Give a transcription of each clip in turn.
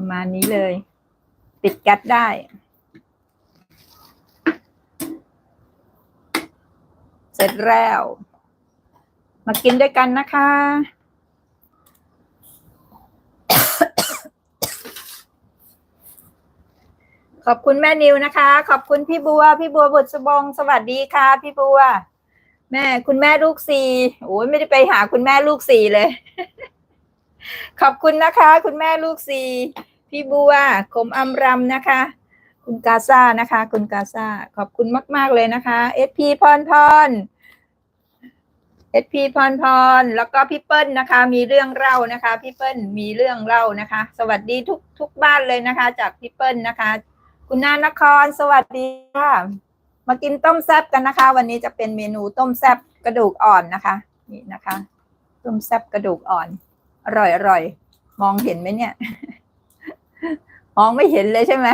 ประมาณนี้เลยปิดแก๊สได้ เสร็จแล้ว มากินด้วยกันนะคะขอบคุณแม่นิวนะคะ ขอบคุณพี่บัว พี่บัวบุตรสบงสวัสดีค่ะ พี่บัว แม่คุณแม่ลูกสี่โอ้ยไม่ได้ไปหาคุณแม่ลูกสี่เลย ขอบคุณนะคะ คุณแม่ลูกสี่ พี่บัวคมอำรำนะคะ คุณกาซ่านะคะ คุณกาซ่าขอบคุณมาก ๆ เลยนะคะเอสพีพรพรเอสพีพรพรแล้วก็พี่เปิ้ลนะคะ มีเรื่องเล่านะคะ พี่เปิ้ลมีเรื่องเล่านะคะ สวัสดีทุกทุกบ้านเลยนะคะ จากพี่เปิ้ลนะคะ คุณนานครสวัสดีค่ะมากินต้มแซ่บกันนะคะ วันนี้จะเป็นเมนูต้มแซ่บกระดูกอ่อนนะคะ นี่นะคะ ต้มแซ่บกระดูกอ่อน อร่อยอร่อยมองเห็นไหมเนี่ย มองไม่เห็นเลยใช่ไหม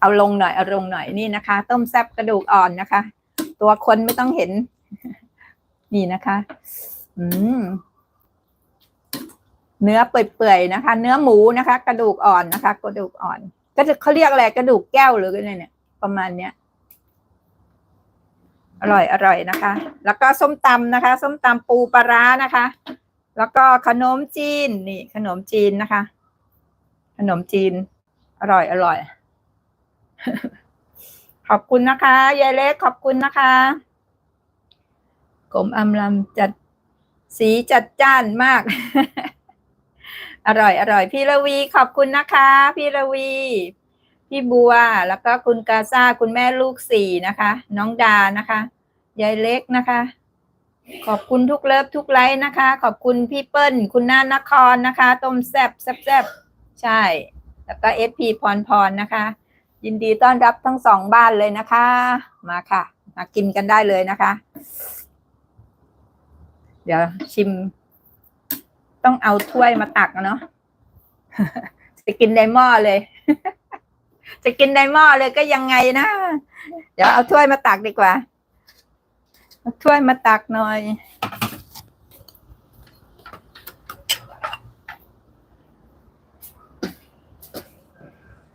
เอาลงหน่อย เอาลงหน่อยนี่นะคะ ต้มแซ่บกระดูกอ่อนนะคะ ตัวคนไม่ต้องเห็น นี่นะคะ อืมเนื้อเปื่อยๆนะคะ เนื้อหมูนะคะ กระดูกอ่อนนะคะ กระดูกอ่อน ก็จะเขาเรียกอะไรกระดูกแก้วหรือไงเนี่ย ประมาณเนี้ยอร่อยอร่อยนะคะ แล้วก็ส้มตำนะคะ ส้มตำปูปลาร้านะคะ แล้วก็ขนมจีนนี่ ขนมจีนนะคะ ขนมจีน อร่อยอร่อย ขอบคุณนะคะยายเล็กขอบคุณนะคะกลมอำลำจัดสีจัดจ้านมาก อร่อยอร่อย พี่ระวีขอบคุณนะคะ พี่ระวี พี่บัว แล้วก็คุณกาซาคุณแม่ลูกสี่นะคะ น้องดานะคะยายเล็กนะคะ ขอบคุณทุกเลิฟทุกไลค์นะคะ ขอบคุณพี่เปิ้ล คุณน้านครนะคะ ต้มแซบแซบแซบใช่ แล้วก็เอสพีพรพรนะคะ ยินดีต้อนรับทั้งสองบ้านเลยนะคะ มาค่ะ มากินกันได้เลยนะคะ เดี๋ยวชิม ต้องเอาถ้วยมาตักเนาะจะกินในหม้อเลย จะกินในหม้อเลยก็ยังไงนะ เดี๋ยวเอาถ้วยมาตักดีกว่า ถ้วยมาตักหน่อย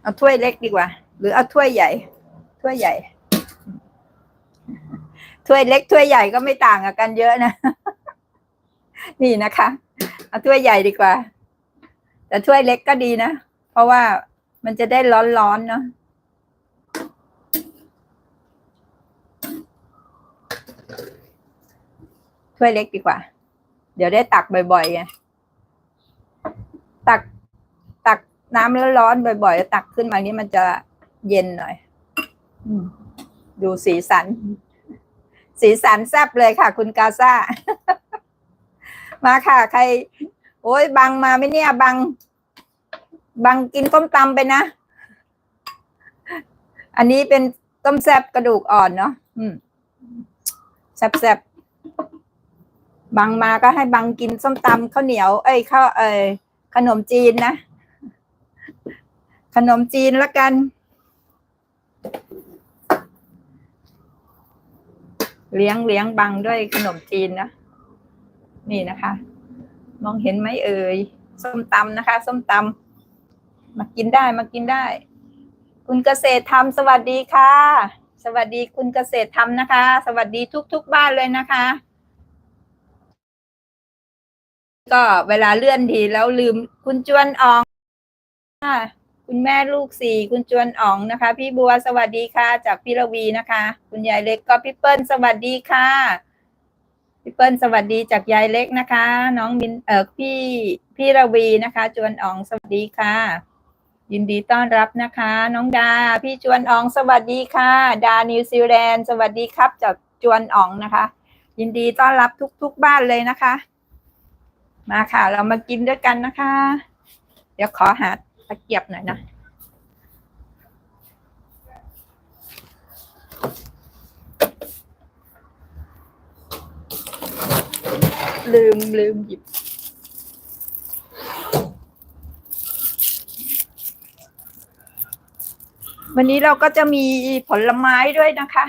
เอาถ้วยเล็กดีกว่า หรือเอาถ้วยใหญ่ ถ้วยใหญ่ ถ้วยเล็ก ถ้วยใหญ่ก็ไม่ต่างกันเยอะนะ นี่นะคะ เอาถ้วยใหญ่ดีกว่า แต่ถ้วยเล็กก็ดีนะ เพราะว่ามันจะได้ร้อนๆเนาะ ถ้วยเล็กดีกว่า เดี๋ยวได้ตักบ่อยๆไงตักตักน้ำแล้วร้อนบ่อยๆตักขึ้นมานี้มันจะเย็นหน่อยดูสีสัน สีสันแซ่บเลยค่ะ คุณกาซ่ามาค่ะ ใคร โอ้ยบังมาไหมเนี่ยบัง บังกินต้มตำไปนะ อันนี้เป็นต้มแซ่บกระดูกอ่อนเนาะแซบแซบ บังมาก็ให้บังกินส้มตำข้าวเหนียว เอ้ยข้าวเอ้ยขนมจีนนะ ขนมจีนละกัน เลี้ยงเลี้ยงบังด้วยขนมจีนนะนี่นะคะ มองเห็นไหมเอ่ยส้มตำนะคะ ส้มตำมากินได้มากินได้ คุณเกษตรทำสวัสดีค่ะ สวัสดีคุณเกษตรทำนะคะ สวัสดีทุก ๆ บ้านเลยนะคะ ก็เวลาเลื่อนทีแล้วลืมคุณจวนอองค่ะคุณแม่ลูกสี่คุณจวนอ๋องนะคะ พี่บัวสวัสดีค่ะ จากพี่ระวีนะคะ คุณยายเล็กก็พี่เปิ้ลสวัสดีค่ะพี่เปิ้ลสวัสดีจากยายเล็กนะคะ น้องมินเออพี่พี่ระวีนะคะ จวนอ๋องสวัสดีค่ะ ยินดีต้อนรับนะคะ น้องดา พี่จวนอ๋องสวัสดีค่ะ ดานิวซีแลนด์สวัสดีครับจากจวนอ๋องนะคะ ยินดีต้อนรับทุก ๆ บ้านเลยนะคะ มาค่ะ เรามากินด้วยกันนะคะ เดี๋ยวขอหาตะเกียบหน่อยนะลืมลืมหยิบ วันนี้เราก็จะมีผลไม้ด้วยนะคะ